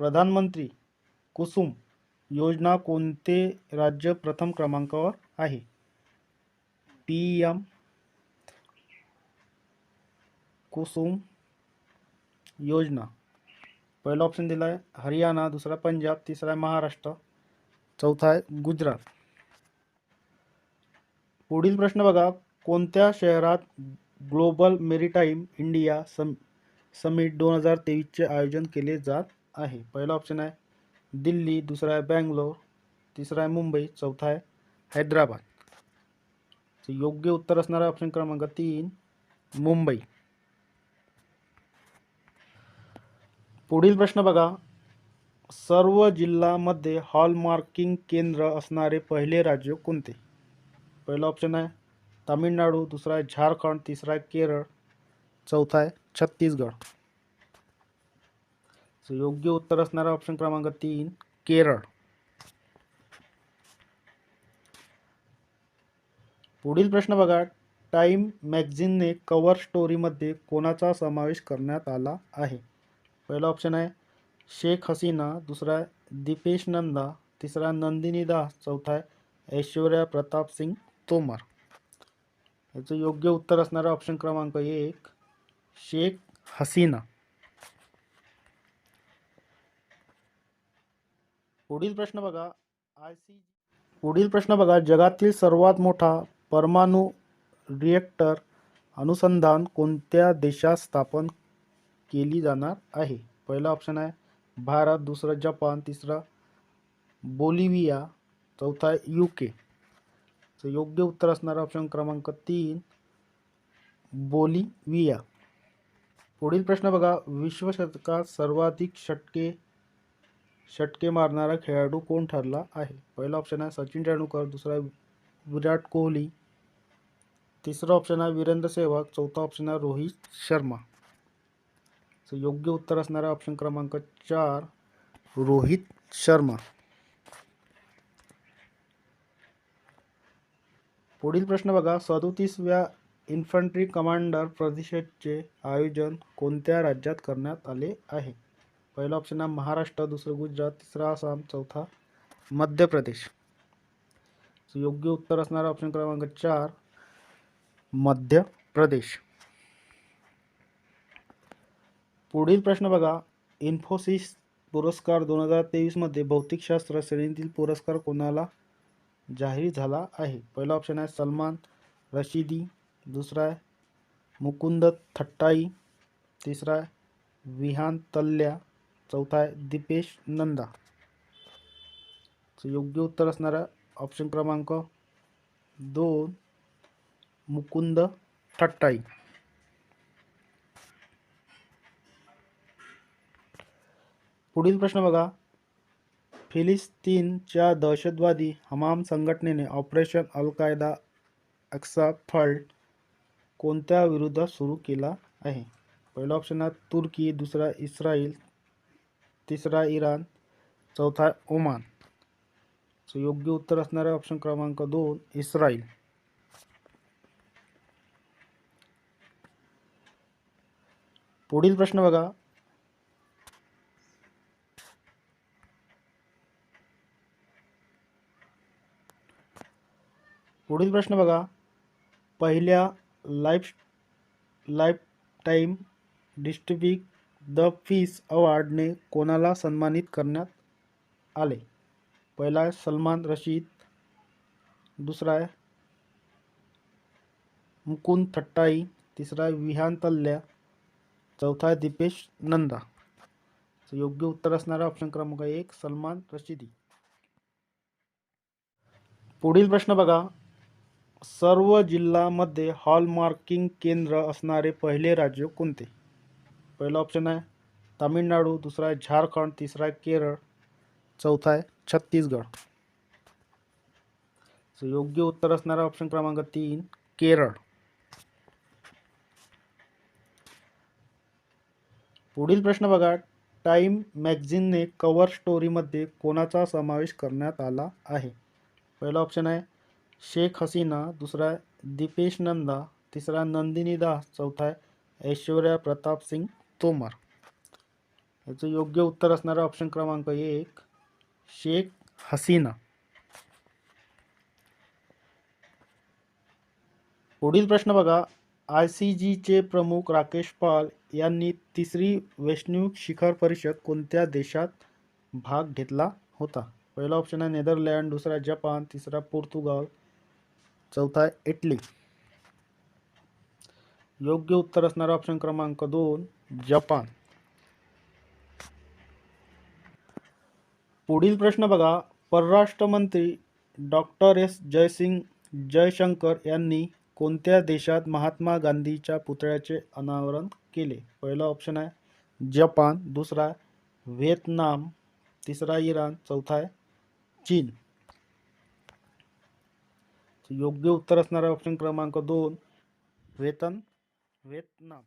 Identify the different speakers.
Speaker 1: प्रधानमंत्री कुसुम योजना कोणते राज्य प्रथम क्रमांकावर आहे? पी एम कुसुम योजना. पहिला ऑप्शन दिला आहे हरियाणा दुसरा पंजाब तिसरा आहे महाराष्ट्र चौथा आहे गुजरात. पुढील प्रश्न बघा कोणत्या शहरात global maritime India sum summit दोन हजार तेवीसचे आयोजन केले जात? आहे. पहिला ऑप्शन आहे दिल्ली, दुसरा है बँगलोर, तिसरा आहे मुंबई, चौथा आहे हैदराबाद. योग्य उत्तर ऑप्शन क्रमांक तीन मुंबई. पुढील प्रश्न बघा. सर्व जिल्ह्यामध्ये हॉलमार्किंग केंद्र असणारे पहिले राज्य कोणते? पहिला ऑप्शन आहे तामिळनाडू, दुसरा आहे झारखंड, तिसरा आहे केरळ, चौथा आहे छत्तीसगड. तर योग्य उत्तर असणारा ऑप्शन क्रमांक तीन केरळ. पुढील प्रश्न बघा. टाइम मॅगझिनने कवर स्टोरीमध्ये कोणाचा समावेश करण्यात आला आहे? पहिला ऑप्शन आहे शेख हसीना दुसरा दीपेश नंदा तिसरा नंदिनी दास चौथा आहे ऐश्वर्या प्रताप सिंग तोमर. याचं योग्य उत्तर असणारा ऑप्शन क्रमांक एक शेख हसीना. पुढील प्रश्न बघा. प्रश्न बघा. जगातील सर्वात मोठा परमाणु रिएक्टर अनुसंधान कोणत्या देशात स्थापन केली जाणार आहे? पहिला ऑप्शन आहे भारत, दुसरा जपान, तिसरा बोलिव्हिया, चौथा यू के तर योग्य उत्तर ऑप्शन क्रमांक तीन, बोलिव्हिया. पुढील प्रश्न बघा. विश्वशतकात सर्वाधिक षटके षटके मारणारा खेळाडू कोण ठरला आहे? पहिला ऑप्शन आहे सचिन तेंडुलकर दुसरा विराट कोहली तिसरा ऑप्शन आहे वीरेंद्र सेहवाग चौथा ऑप्शन आहे रोहित शर्मा. सो योग्य उत्तर असणारा ऑप्शन क्रमांक चार रोहित शर्मा. पुढील प्रश्न बघा. सदोतीसव्या इन्फंट्री कमांडर परिषदचे आयोजन कोणत्या राज्यात करण्यात आले आहे? पहिला ऑप्शन है महाराष्ट्र दुसरं गुजरात तिसरा आसाम चौथा मध्य प्रदेश। So, योग्य उत्तर ऑप्शन क्रमांक चार मध्य प्रदेश. पुढील प्रश्न बघा. इन्फोसिस पुरस्कार दोन हज़ार तेवीसमध्ये भौतिकशास्त्र श्रेणीतील पुरस्कार कोणाला जाहीर आहे? पहिला ऑप्शन आहे सलमान रशिदी दुसरा आहे मुकुंद थट्टाई तिसरा आहे विहान तल्ल्या. चौथा आहे दीपेश नंदा. योग्य उत्तर असणारा ऑप्शन क्रमांक दोन मुकुंद ठट्टाई. पुढील प्रश्न बघा. फिलिस्तीनच्या दहशतवादी हमाम संघटनेने ऑपरेशन अल कायदा अक्सा फल्ट कोणत्या विरुद्ध सुरू केला आहे? पहिला ऑप्शन आहे तुर्की दुसरा इस्रायल तिसरा इराण, चौथा ओमान. सो योग्य उत्तर ऑप्शन क्रमांक दोन, इस्रायल. पुढील प्रश्न बघा. पुढील प्रश्न बघा. पहिल्या life lifetime distribute the fees अवॉर्डने कोणाला सन्मानित करण्यात आले? पहिला आहे सलमान रशीद दुसरा आहे मुकुंद थट्टाई तिसरा आहे विहान तल्ल्या चौथा आहे दीपेश नंदा. योग्य उत्तर असणारा ऑप्शन क्रमांक एक सलमान रशिदी. पुढील प्रश्न बघा. सर्व जिल्ह्यामध्ये हॉलमार्किंग केंद्र असणारे पहिले राज्य कोणते? पहिला ऑप्शन आहे तामिळनाडू दुसरा आहे झारखंड तिसरा आहे केरळ चौथा आहे छत्तीसगड सो योग्य उत्तर असणारा ऑप्शन क्रमांक तीन केरळ. पुढील प्रश्न बघा. टाइम मॅगझिनने कव्हर स्टोरीमध्ये कोणाचा समावेश करण्यात आला आहे? पहिला ऑप्शन आहे शेख हसीना दुसरा आहे दीपेश नंदा तिसरा नंदिनी दास चौथा आहे ऐश्वर्या प्रताप सिंग. तोमर. याचं योग्य उत्तर असणारा ऑप्शन क्रमांक एक शेख हसीना. पुढील प्रश्न बघा. आय सी जीचे प्रमुख राकेश पाल यांनी तिसरी वैश्विक शिखर परिषद कोणत्या देशात भाग घेतला होता? पहिला ऑप्शन आहे नेदरलँड दुसरा जपान तिसरा पोर्तुगाल चौथा इटली. योग्य उत्तर असणारा ऑप्शन क्रमांक दोन जपान. पुढील प्रश्न बघा. परराष्ट्र मंत्री डॉक्टर एस. जयसिंग जयशंकर यांनी कोणत्या देशात महात्मा गांधीच्या पुतळ्याचे अनावरण केले? पहिला ऑप्शन आहे जपान. दुसरा व्हिएतनाम. तिसरा इराण. चौथा आहे चीन. योग्य उत्तर असणारा ऑप्शन क्रमांक दोन वेतन व्हिएतनाम.